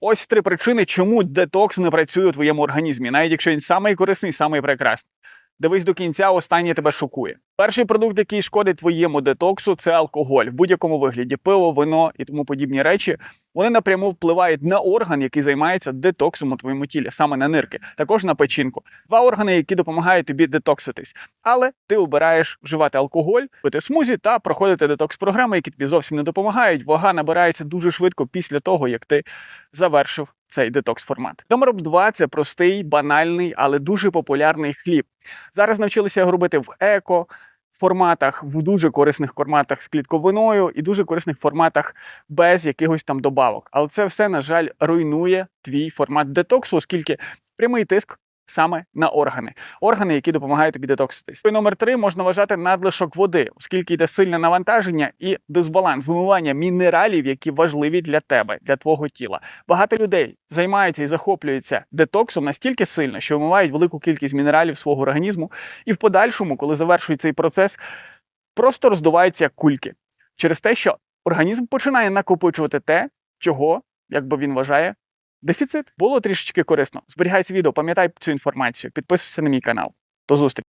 Ось три причини, чому детокс не працює у твоєму організмі, навіть якщо він самий корисний, самий прекрасний. Дивись до кінця, останнє тебе шокує. Перший продукт, який шкодить твоєму детоксу, це алкоголь в будь-якому вигляді, пиво, вино і тому подібні речі. Вони напряму впливають на орган, який займається детоксом у твоєму тілі, саме на нирки, також на печінку. Два органи, які допомагають тобі детокситись. Але ти обираєш вживати алкоголь, пити смузі та проходити детокс-програми, які тобі зовсім не допомагають. Вага набирається дуже швидко після того, як ти завершив цей детокс-формат. Номер два це простий, банальний, але дуже популярний хліб. Зараз навчилися його робити в еко. Форматах в дуже корисних форматах з клітковиною і дуже корисних форматах без якихось там добавок. Але це все, на жаль, руйнує твій формат детоксу, оскільки прямий тиск саме на органи, органи, які допомагають тобі детокситись. Номер три можна вважати надлишок води, оскільки йде сильне навантаження і дисбаланс, вимивання мінералів, які важливі для тебе, для твого тіла. Багато людей займаються і захоплюються детоксом настільки сильно, що вимивають велику кількість мінералів свого організму, і в подальшому, коли завершують цей процес, просто роздуваються як кульки через те, що організм починає накопичувати те, чого, як би він вважає, дефіцит. Було трішечки корисно. Зберігай це відео, пам'ятай цю інформацію, підписуйся на мій канал. До зустрічі!